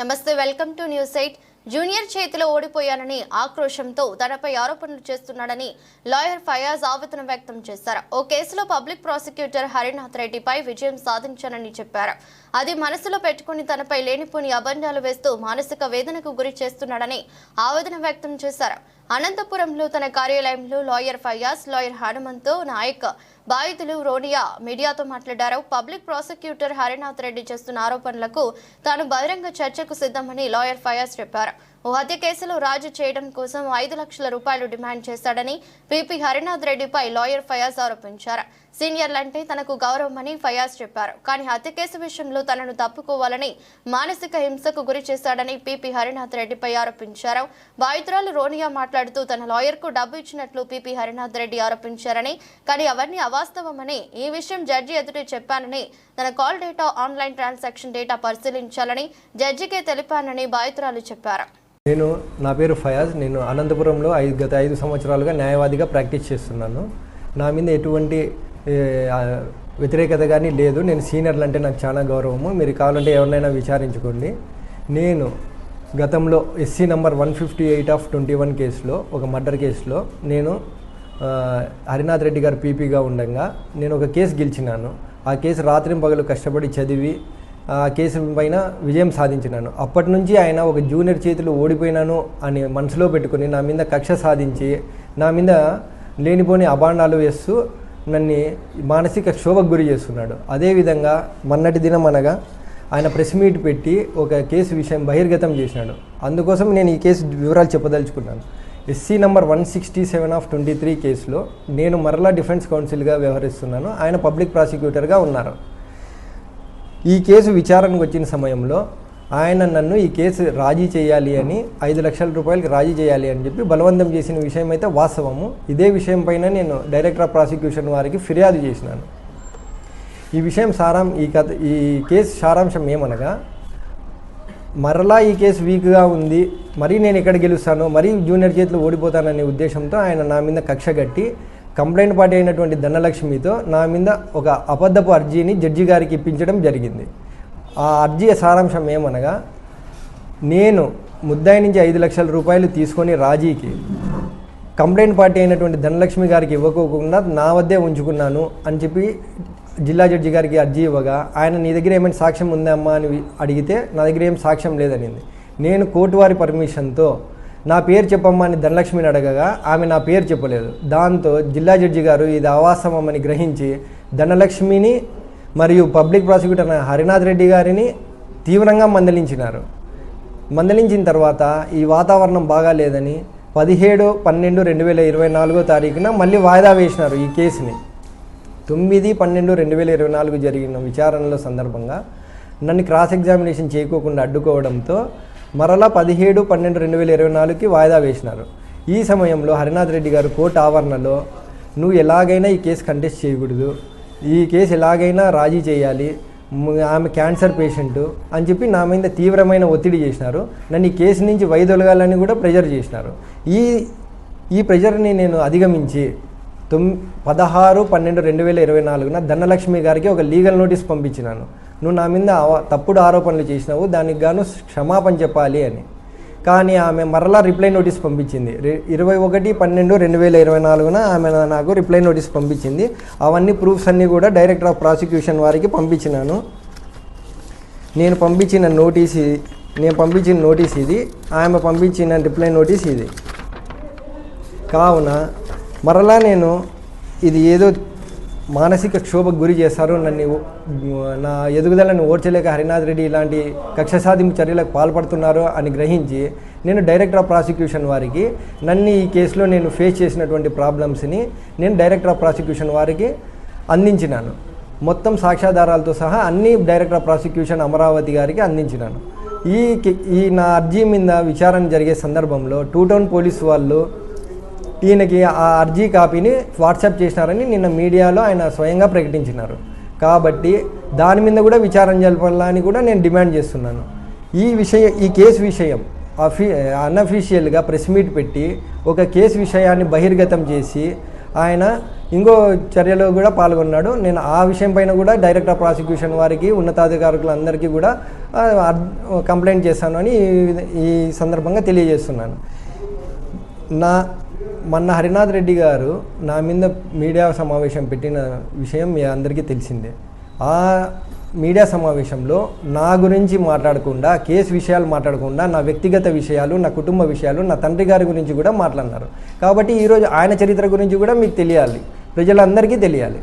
నమస్తే welcome to news eight. Junior చేతిలో ఓడిపోయానని ఆక్రోశంతో తనపై ఆరోపణలు చేస్తున్నాడని లాయర్ ఫయాజ్ ఆవేదన వ్యక్తం చేశారు. ఓ కేసులో పబ్లిక్ ప్రాసిక్యూటర్ హరినాథ్ రెడ్డిపై విజయం సాధించానని చెప్పారు. అది మనసులో పెట్టుకుని తనపై లేనిపోని అబండాలు వేస్తూ మానసిక వేదనకు గురి చేస్తున్నాడని ఆవేదన వ్యక్తం చేశారు. అనంతపురంలో తన కార్యాలయంలో లాయర్ ఫయాజ్ లాయర్ హనుమంత్ నాయక్ బాధితులు రోనియా మీడియాతో మాట్లాడారు. పబ్లిక్ ప్రాసిక్యూటర్ హరినాథ్ రెడ్డి చేస్తున్న ఆరోపణలకు తాను బహిరంగ చర్చకు సిద్ధమని లాయర్ ఫయాజ్ చెప్పారు. ఓ హత్య కేసులో రాజు చేయడం కోసం ఐదు లక్షల రూపాయలు డిమాండ్ చేశాడని పిపి హరినాథ్ రెడ్డిపై లాయర్ ఫయాజ్ ఆరోపించారు. సీనియర్లంటే తనకు గౌరవమని ఫయాజ్ చెప్పారు. కానీ హత్య కేసు విషయంలో తనను తప్పుకోవాలని మానసిక హింసకు గురి చేశాడని పీపీ హరినాథ్ రెడ్డిపై ఆరోపించారు. బాధితురాలు రోనియా మాట్లాడుతూ తన లాయర్కు డబ్బు ఇచ్చినట్లు పిపి హరినాథ్ రెడ్డి ఆరోపించారని కానీ అవన్నీ అవాస్తవమని ఈ విషయం జడ్జి ఎదుట చెప్పానని తన call data online transaction data పరిశీలించాలని జడ్జికే తెలిపానని బాధితురాలు చెప్పారు. నేను నా పేరు ఫయాజ్. నేను అనంతపురంలో ఐదు గత ఐదు సంవత్సరాలుగా న్యాయవాదిగా ప్రాక్టీస్ చేస్తున్నాను. నా మీద ఎటువంటి వ్యతిరేకత కానీ లేదు. నేను సీనియర్లు అంటే నాకు చాలా గౌరవము. మీరు కావాలంటే ఎవరినైనా విచారించుకోండి. నేను గతంలో SC number one fifty eight of twenty one కేసులో ఒక మర్డర్ కేసులో నేను హరినాథ్ రెడ్డి గారు పీపీగా ఉండగా నేను ఒక కేసు గెలిచినాను. ఆ కేసు రాత్రి పగలు కష్టపడి చదివి ఆ కేసు పైన విజయం సాధించినాను. అప్పటి నుంచి ఆయన ఒక జూనియర్ చేతిలో ఓడిపోయినాను అని మనసులో పెట్టుకుని నా మీద కక్ష సాధించి నా మీద లేనిపోని అభాండాలు వేస్తూ నన్ను మానసిక క్షోభకు గురి చేస్తున్నాడు. అదేవిధంగా మొన్నటి దినం అనగా ఆయన ప్రెస్ మీట్ పెట్టి ఒక కేసు విషయం బహిర్గతం చేసినాడు. అందుకోసం నేను ఈ కేసు వివరాలు చెప్పదలుచుకున్నాను. SC number one sixty seven of twenty three కేసులో నేను మరలా డిఫెన్స్ కౌన్సిల్గా వ్యవహరిస్తున్నాను. ఆయన పబ్లిక్ ప్రాసిక్యూటర్గా ఉన్నారు. ఈ కేసు విచారణకు వచ్చిన సమయంలో ఆయన నన్ను ఈ కేసు రాజీ చేయాలి అని ఐదు లక్షల రూపాయలకి రాజీ చేయాలి అని చెప్పి బలవంతం చేసిన విషయం అయితే వాస్తవము. ఇదే విషయం పైన నేను డైరెక్టర్ ఆఫ్ ప్రాసిక్యూషన్ వారికి ఫిర్యాదు చేసినాను. ఈ విషయం సారాం ఈ కథ ఈ కేసు సారాంశం ఏమనగా మరలా ఈ కేసు వీక్గా ఉంది మరీ నేను ఎక్కడ గెలుస్తానో మరీ జూనియర్ చేతిలో ఓడిపోతాననే ఉద్దేశంతో ఆయన నా మీద కక్ష కట్టి కంప్లైంట్ పార్టీ అయినటువంటి ధనలక్ష్మితో నా మీద ఒక అబద్ధపు అర్జీని జడ్జి గారికి ఇప్పించడం జరిగింది. ఆ అర్జీ సారాంశం ఏమనగా నేను ముద్దాయి నుంచి ఐదు లక్షల రూపాయలు తీసుకొని రాజీకి కంప్లైంట్ పార్టీ అయినటువంటి ధనలక్ష్మి గారికి ఇవ్వకోకుండా నా వద్దే ఉంచుకున్నాను అని చెప్పి జిల్లా జడ్జి గారికి అర్జీ ఇవ్వగా ఆయన నీ దగ్గర ఏమైనా సాక్ష్యం ఉందమ్మా అని అడిగితే నా దగ్గర ఏం సాక్ష్యం లేదనింది. నేను కోర్టు వారి పర్మిషన్తో నా పేరు చెప్పమ్మా అని ధనలక్ష్మిని అడగగా ఆమె నా పేరు చెప్పలేదు. దాంతో జిల్లా జడ్జి గారు ఇది అవాస్తవమని గ్రహించి ధనలక్ష్మిని మరియు పబ్లిక్ ప్రాసిక్యూటర్ అయిన హరినాథ్ రెడ్డి గారిని తీవ్రంగా మందలించినారు. మందలించిన తర్వాత ఈ వాతావరణం బాగాలేదని పదిహేడు పన్నెండు రెండు వేల ఇరవై నాలుగో తారీఖున మళ్ళీ వాయిదా వేసినారు ఈ కేసుని. తొమ్మిది పన్నెండు రెండు వేల ఇరవై నాలుగు జరిగిన విచారణలో సందర్భంగా నన్ను క్రాస్ ఎగ్జామినేషన్ చేయకోకుండా అడ్డుకోవడంతో మరలా పదిహేడు పన్నెండు రెండు వేల ఇరవై నాలుగుకి వాయిదా వేసినారు. ఈ సమయంలో హరినాథ్ రెడ్డి గారు కోర్టు ఆవరణలో నువ్వు ఎలాగైనా ఈ కేసు కంటెస్ట్ చేయకూడదు. ఈ కేసు ఎలాగైనా రాజీ చేయాలి ఆమె క్యాన్సర్ పేషెంట్ అని చెప్పి నా మీద తీవ్రమైన ఒత్తిడి చేసినారు. నన్ను ఈ కేసు నుంచి వైదొలగాలని కూడా ప్రెజర్ చేసినారు. ఈ ఈ ప్రెజర్ని నేను అధిగమించి తొమ్ పదహారు పన్నెండు రెండు వేల ఇరవై నాలుగున ధనలక్ష్మి గారికి ఒక లీగల్ నోటీస్ పంపించినాను. నువ్వు నా మీద తప్పుడు ఆరోపణలు చేసినావు దానికి గాను క్షమాపణ చెప్పాలి అని. కానీ ఆమె మరలా రిప్లై నోటీస్ పంపించింది. ఇరవై ఒకటి పన్నెండు రెండు వేల ఇరవై నాలుగున ఆమె నాకు రిప్లై నోటీస్ పంపించింది. అవన్నీ ప్రూఫ్స్ అన్నీ కూడా డైరెక్టర్ ఆఫ్ ప్రాసిక్యూషన్ వారికి పంపించినాను. నేను పంపించిన నోటీస్ నేను పంపించిన నోటీస్ ఇది ఆమె పంపించిన రిప్లై నోటీస్ ఇది. కావున మరలా నేను ఇది ఏదో మానసిక క్షోభకు గురి చేశారు. నన్ను నా ఎదుగుదలను ఓర్చలేక హరినాథ్ రెడ్డి ఇలాంటి కక్ష సాధింపు చర్యలకు పాల్పడుతున్నారు అని గ్రహించి నేను డైరెక్టర్ ఆఫ్ ప్రాసిక్యూషన్ వారికి నన్ను ఈ కేసులో నేను ఫేస్ చేసినటువంటి ప్రాబ్లమ్స్ని నేను డైరెక్టర్ ఆఫ్ ప్రాసిక్యూషన్ వారికి అందించినాను. మొత్తం సాక్ష్యాధారాలతో సహా అన్ని డైరెక్టర్ ఆఫ్ ప్రాసిక్యూషన్ అమరావతి గారికి అందించినాను. ఈ ఈ నా అర్జీ మీద విచారణ జరిగే సందర్భంలో టూ టౌన్ పోలీస్ వాళ్ళు ఈయనకి ఆ అర్జీ కాపీని వాట్సాప్ చేసినారని నిన్న మీడియాలో ఆయన స్వయంగా ప్రకటించినారు. కాబట్టి దాని మీద కూడా విచారణ జరపాలని కూడా నేను డిమాండ్ చేస్తున్నాను. ఈ విషయం ఈ కేసు విషయం అఫీ అన్అఫీషియల్గా ప్రెస్ మీట్ పెట్టి ఒక కేసు విషయాన్ని బహిర్గతం చేసి ఆయన ఇంకో చర్యలో కూడా పాల్గొన్నాడు. నేను ఆ విషయం పైన కూడా డైరెక్టర్ ఆఫ్ ప్రాసిక్యూషన్ వారికి ఉన్నతాధికారులందరికీ కూడా అర్- కంప్లైంట్ చేశాను అని ఈ ఈ సందర్భంగా తెలియజేస్తున్నాను. నా మొన్న హరినాథ్ రెడ్డి గారు నా మీద మీడియా సమావేశం పెట్టిన విషయం మీ అందరికీ తెలిసిందే. ఆ మీడియా సమావేశంలో నా గురించి మాట్లాడకుండా కేసు విషయాలు మాట్లాడకుండా నా వ్యక్తిగత విషయాలు నా కుటుంబ విషయాలు నా తండ్రి గారి గురించి కూడా మాట్లాడినారు. కాబట్టి ఈరోజు ఆయన చరిత్ర గురించి కూడా మీకు తెలియాలి. ప్రజలందరికీ తెలియాలి.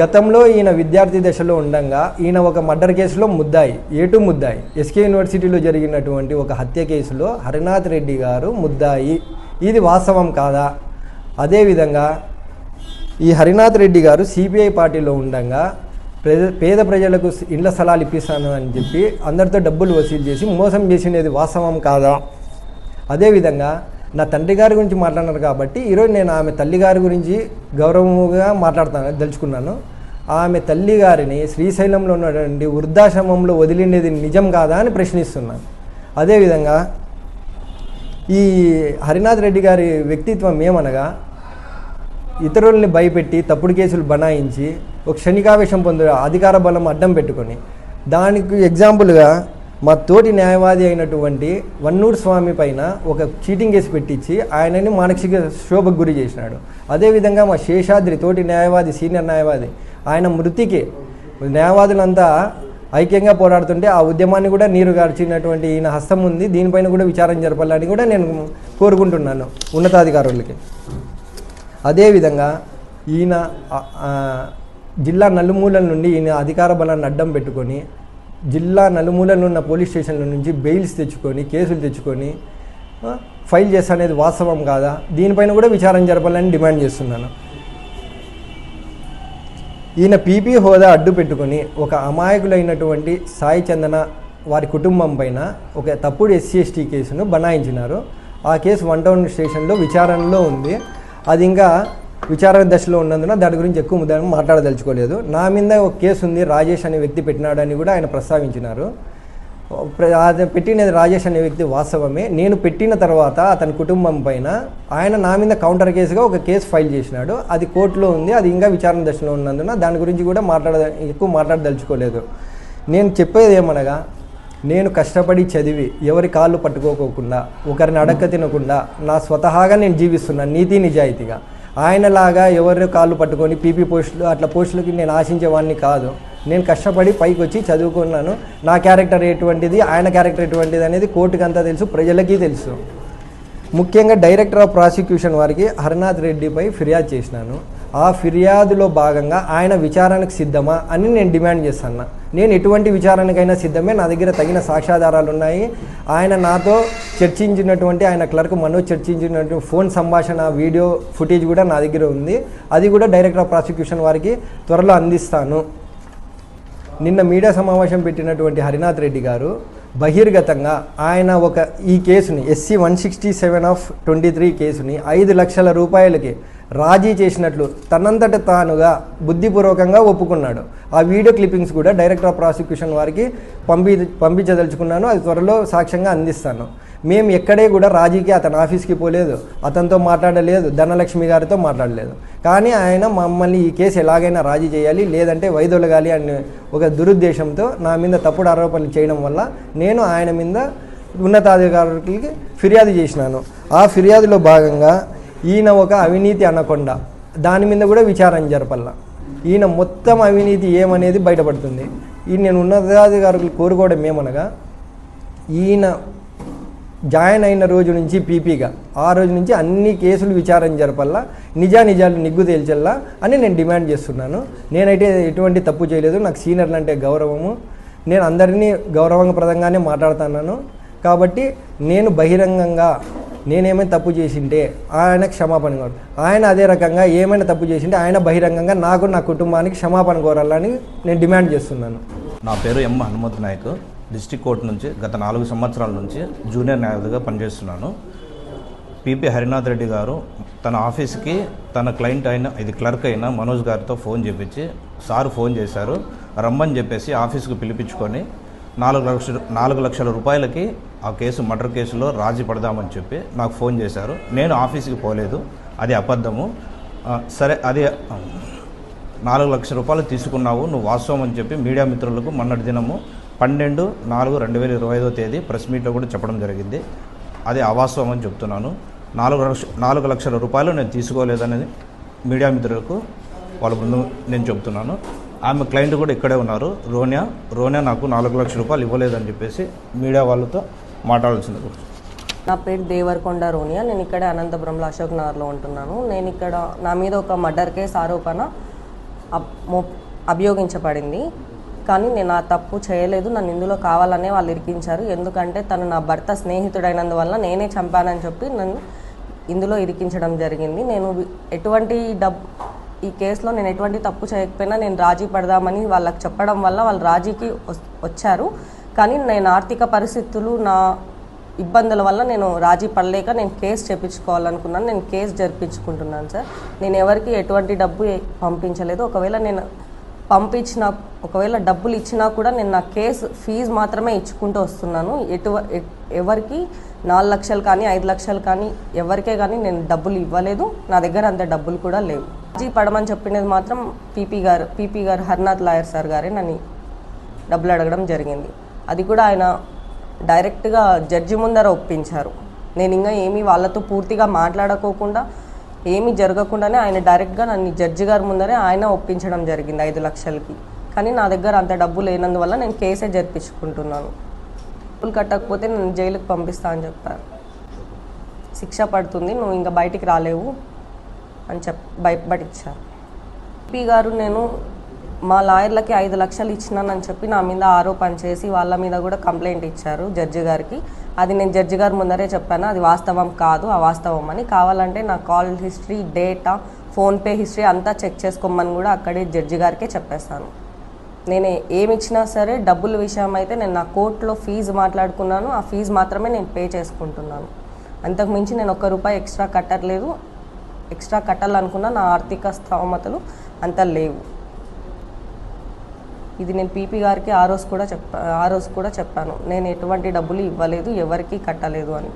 గతంలో ఈయన విద్యార్థి దశలో ఉండగా ఈయన ఒక మర్డర్ కేసులో ముద్దాయి ఏటు ముద్దాయి. ఎస్కే యూనివర్సిటీలో జరిగినటువంటి ఒక హత్య కేసులో హరినాథ్ రెడ్డి గారు ముద్దాయి. ఇది వాస్తవం కాదా? అదేవిధంగా ఈ హరినాథ్ రెడ్డి గారు సిపిఐ పార్టీలో ఉండగా ప్రజ పేద ప్రజలకు ఇండ్ల స్థలాలు ఇప్పిస్తాను అని చెప్పి అందరితో డబ్బులు వసూలు చేసి మోసం చేసినది వాస్తవం కాదా? అదేవిధంగా నా తండ్రి గారి గురించి మాట్లాడినారు కాబట్టి ఈరోజు నేను ఆమె తల్లి గారి గురించి గౌరవముగా మాట్లాడుతాను తెలుసుకున్నాను. ఆమె తల్లి గారిని శ్రీశైలంలో ఉన్నటువంటి వృద్ధాశ్రమంలో వదిలినది నిజం కాదా అని ప్రశ్నిస్తున్నాను. అదేవిధంగా ఈ హరినాథ్ రెడ్డి గారి వ్యక్తిత్వం ఏమనగా ఇతరుల్ని భయపెట్టి తప్పుడు కేసులు బనాయించి ఒక క్షణికావేశం పొందే అధికార బలం అడ్డం పెట్టుకొని దానికి ఎగ్జాంపుల్గా మా తోటి న్యాయవాది అయినటువంటి వన్నూరు స్వామి పైన ఒక చీటింగ్ కేసు పెట్టించి ఆయనని మానసిక శోభకు గురి చేసినాడు. అదేవిధంగా మా శేషాద్రి తోటి న్యాయవాది సీనియర్ న్యాయవాది ఆయన మృతికి న్యాయవాదులంతా ఐక్యంగా పోరాడుతుంటే ఆ ఉద్యమాన్ని కూడా నీరు గార్చినటువంటి ఈయన హస్తం ఉంది. దీనిపైన కూడా విచారం జరపాలని కూడా నేను కోరుకుంటున్నాను ఉన్నతాధికారులకి. అదేవిధంగా ఈయన జిల్లా నలుమూలల నుండి ఈయన అధికార బలాన్ని అడ్డం పెట్టుకొని జిల్లా నలుమూలలు ఉన్న పోలీస్ స్టేషన్ల నుంచి బెయిల్స్ తెచ్చుకొని కేసులు తెచ్చుకొని ఫైల్ చేస్తా అనేది వాస్తవం కాదా? దీనిపైన కూడా విచారం జరపాలని డిమాండ్ చేస్తున్నాను. ఈయన పీపీ హోదా అడ్డు పెట్టుకొని ఒక అమాయకులైనటువంటి సాయి చందన వారి కుటుంబం పైన ఒక తప్పుడు ఎస్సీ ఎస్టీ కేసును బనాయించినారు. ఆ కేసు వన్ టౌన్ స్టేషన్లో విచారణలో ఉంది. అది ఇంకా విచారణ దశలో ఉన్నందున దాని గురించి ఎక్కువ ముద్ద మాట్లాడదలుచుకోలేదు. నా మీద ఒక కేసు ఉంది రాజేష్ అనే వ్యక్తి పెట్టినాడని కూడా ఆయన ప్రస్తావించినారు. పెట్టినది రాజేష్ అనే వ్యక్తి వాస్తవమే. నేను పెట్టిన తర్వాత అతని కుటుంబం పైన ఆయన నా మీద కౌంటర్ కేసుగా ఒక కేసు ఫైల్ చేసినాడు. అది కోర్టులో ఉంది. అది ఇంకా విచారణ దశలో ఉన్నందున దాని గురించి కూడా మాట్లాడ ఎక్కువ మాట్లాడదలుచుకోలేదు. నేను చెప్పేది ఏమనగా నేను కష్టపడి చదివి ఎవరి కాళ్ళు పట్టుకోకోకుండా ఒకరిని అడక్క తినకుండా నా స్వతహాగా నేను జీవిస్తున్నాను నీతి నిజాయితీగా ఆయనలాగా ఎవరి కాళ్ళు పట్టుకొని పీపీ పోస్టులు అట్లా పోస్టులకి నేను ఆశించేవాడిని కాదు. నేను కష్టపడి పైకి వచ్చి చదువుకున్నాను. నా క్యారెక్టర్ ఎటువంటిది? ఆయన క్యారెక్టర్ ఎటువంటిది అనేది కోర్టుకి అంతా తెలుసు ప్రజలకి తెలుసు. ముఖ్యంగా డైరెక్టర్ ఆఫ్ ప్రాసిక్యూషన్ వారికి హరినాథ్ రెడ్డిపై ఫిర్యాదు చేసినాను. ఆ ఫిర్యాదులో భాగంగా ఆయన విచారణకు సిద్ధమా అని నేను డిమాండ్ చేస్తాను నేను ఎటువంటి విచారణకైనా సిద్ధమే నా దగ్గర తగిన సాక్ష్యాధారాలు ఉన్నాయి. ఆయన నాతో చర్చించినటువంటి ఆయన క్లర్క్ మనోజ్ చర్చించినటువంటి ఫోన్ సంభాషణ వీడియో ఫుటేజ్ కూడా నా దగ్గర ఉంది. అది కూడా డైరెక్టర్ ఆఫ్ ప్రాసిక్యూషన్ వారికి త్వరలో అందిస్తాను. నిన్న మీడియా సమావేశం పెట్టినటువంటి హరినాథ్ రెడ్డి గారు బహిర్గతంగా ఆయన ఒక ఈ కేసుని SC one sixty seven of twenty three కేసుని ఐదు లక్షల రూపాయలకి రాజీ చేసినట్లు తనంతట తానుగా బుద్ధిపూర్వకంగా ఒప్పుకున్నాడు. ఆ వీడియో క్లిప్పింగ్స్ కూడా డైరెక్టర్ ఆఫ్ ప్రాసిక్యూషన్ వారికి పంపి పంపించదలుచుకున్నాను. అది త్వరలో సాక్ష్యంగా అందిస్తాను. మేము ఎక్కడే కూడా రాజీకి అతని ఆఫీస్కి పోలేదు. అతనితో మాట్లాడలేదు. ధనలక్ష్మి గారితో మాట్లాడలేదు. కానీ ఆయన మమ్మల్ని ఈ కేసు ఎలాగైనా రాజీ చేయాలి లేదంటే వైదొలగాలి అనే ఒక దురుద్దేశంతో నా మీద తప్పుడు ఆరోపణలు చేయడం వల్ల నేను ఆయన మీద ఉన్నతాధికారులకి ఫిర్యాదు చేసినాను. ఆ ఫిర్యాదులో భాగంగా ఈయన ఒక అవినీతి అనకుండా. దాని మీద కూడా విచారణ జరపల్ల. ఈయన మొత్తం అవినీతి ఏమనేది బయటపడుతుంది. ఈ నేను ఉన్నతాధికారులు కోరుకోవడం ఏమనగా ఈయన జాయిన్ అయిన రోజు నుంచి పీపీగా. ఆ రోజు నుంచి అన్ని కేసులు విచారణ జరపల్లా నిజా నిజాలు నిగ్గు తేల్చల్లా అని నేను డిమాండ్ చేస్తున్నాను. నేనైతే ఎటువంటి తప్పు చేయలేదు. నాకు సీనియర్లు అంటే గౌరవము. నేను అందరినీ గౌరవప్రదంగానే మాట్లాడుతున్నాను. కాబట్టి నేను బహిరంగంగా నేనేమైనా తప్పు చేసింటే ఆయన క్షమాపణ కోరు ఆయన అదే రకంగా ఏమైనా తప్పు చేసింటే ఆయన బహిరంగంగా నాకు నా కుటుంబానికి క్షమాపణ కోరాలని నేను డిమాండ్ చేస్తున్నాను. నా పేరు M Hanumanth Naik. District court నుంచి గత నాలుగు సంవత్సరాల నుంచి జూనియర్ న్యాయవాదిగా పనిచేస్తున్నాను. పిపి హరినాథ్ రెడ్డి గారు తన ఆఫీస్కి తన క్లయింట్ అయిన ఇది క్లర్క్ అయిన మనోజ్ గారితో ఫోన్ చేపించి సార్ ఫోన్ చేశారు రమ్మని చెప్పేసి ఆఫీస్కి పిలిపించుకొని నాలుగు లక్షల నాలుగు లక్షల రూపాయలకి ఆ కేసు మర్డర్ కేసులో రాజీ పడదామని చెప్పి నాకు ఫోన్ చేశారు. నేను ఆఫీస్కి పోలేదు అది అబద్ధము. సరే అది నాలుగు లక్షల రూపాయలు తీసుకున్నావు నువ్వు వాస్తవం అని చెప్పి మీడియా మిత్రులకు మొన్నటి దినము పన్నెండు నాలుగు రెండు వేల ఇరవై ఐదో తేదీ ప్రెస్ మీట్లో కూడా చెప్పడం జరిగింది. అది అవాస్తవం అని చెప్తున్నాను. నాలుగు లక్ష నాలుగు లక్షల రూపాయలు నేను తీసుకోలేదనేది మీడియా మిత్రులకు వాళ్ళ ముందు నేను చెప్తున్నాను. ఆమె క్లయింట్ కూడా ఇక్కడే ఉన్నారు. రోనియా రోనియా నాకు నాలుగు లక్షల రూపాయలు ఇవ్వలేదని చెప్పేసి మీడియా వాళ్ళతో మాట్లాడాల్సింది. నా పేరు దేవరకొండ రోనియా. నేను ఇక్కడ అనంతపురంలో అశోక్ నగర్లో ఉంటున్నాను. నేను ఇక్కడ నా మీద ఒక మర్డర్ కేసు ఆరోపణ అభియోగించబడింది. కానీ నేను ఆ తప్పు చేయలేదు నన్ను ఇందులో కావాలనే వాళ్ళు ఇరికించారు. ఎందుకంటే తను నా భర్త స్నేహితుడైనందువల్ల నేనే చంపానని చెప్పి నన్ను ఇందులో ఇరికించడం జరిగింది. నేను ఎటువంటి డబ్ ఈ కేసులో నేను ఎటువంటి తప్పు చేయకపోయినా నేను రాజీ పడదామని వాళ్ళకి చెప్పడం వల్ల వాళ్ళు రాజీకి వస్- వచ్చారు. కానీ నేను ఆర్థిక పరిస్థితులు నా ఇబ్బందుల వల్ల నేను రాజీ పడలేక నేను కేసు చేపించుకోవాలనుకున్నాను. నేను కేసు జరిపించుకుంటున్నాను సార్. నేను ఎవరికి ఎటువంటి డబ్బు పంపించలేదు. ఒకవేళ నేను పంపించిన ఒకవేళ డబ్బులు ఇచ్చినా కూడా నేను నా కేసు ఫీజు మాత్రమే ఇచ్చుకుంటూ వస్తున్నాను. ఎటు ఎవరికి నాలుగు లక్షలు కానీ ఐదు లక్షలు కానీ ఎవరికే కానీ నేను డబ్బులు ఇవ్వలేదు. నా దగ్గర అంత డబ్బులు కూడా లేవు. జీ పడమని చెప్పినది మాత్రం పీపీ గారు పీపీ గారు హర్నాథ్ లాయర్ సార్ గారే నన్ను డబ్బులు అడగడం జరిగింది. అది కూడా ఆయన డైరెక్ట్గా జడ్జి ముందర ఒప్పించారు. నేను ఇంకా ఏమీ వాళ్ళతో పూర్తిగా మాట్లాడుకోకుండా ఏమీ జరగకుండానే ఆయన డైరెక్ట్గా నన్ను జడ్జి గారి ముందరే ఆయన ఒప్పించడం జరిగింది ఐదు లక్షలకి. కానీ నా దగ్గర అంత డబ్బు లేనందువల్ల నేను కేసే జరిపించుకుంటున్నాను. డబ్బులు కట్టకపోతే నేను జైలుకి పంపిస్తా అని చెప్పారు. శిక్ష పడుతుంది నువ్వు ఇంకా బయటికి రాలేవు అని చెప్ భయపడిచ్చారు పి గారు నేను మా లాయర్లకి ఐదు లక్షలు ఇచ్చినానని చెప్పి నా మీద ఆరోపణ చేసి వాళ్ళ మీద కూడా కంప్లైంట్ ఇచ్చారు జడ్జి గారికి. అది నేను జడ్జి గారి ముందరే చెప్పాను అది వాస్తవం కాదు అవాస్తవం అని. కావాలంటే నా call history data PhonePe history అంతా చెక్ చేసుకోమని కూడా అక్కడే జడ్జి గారికే చెప్పేస్తాను నేను ఏమి ఇచ్చినా సరే డబ్బుల విషయం అయితే నేను నా కోర్టులో ఫీజు మాట్లాడుకున్నాను ఆ ఫీజు మాత్రమే నేను పే చేసుకుంటున్నాను. అంతకుమించి నేను ఒక్క రూపాయి ఎక్స్ట్రా కట్టట్లేదు ఎక్స్ట్రా కట్టాలనుకున్న నా ఆర్థిక స్థోమతలు అంత లేవు. ఇది నేను పీపీ గారికి ఆ రోజు కూడా చెప్పా ఆ రోజు కూడా చెప్పాను. నేను ఎటువంటి డబ్బులు ఇవ్వలేదు ఎవరికి కట్టలేదు అని.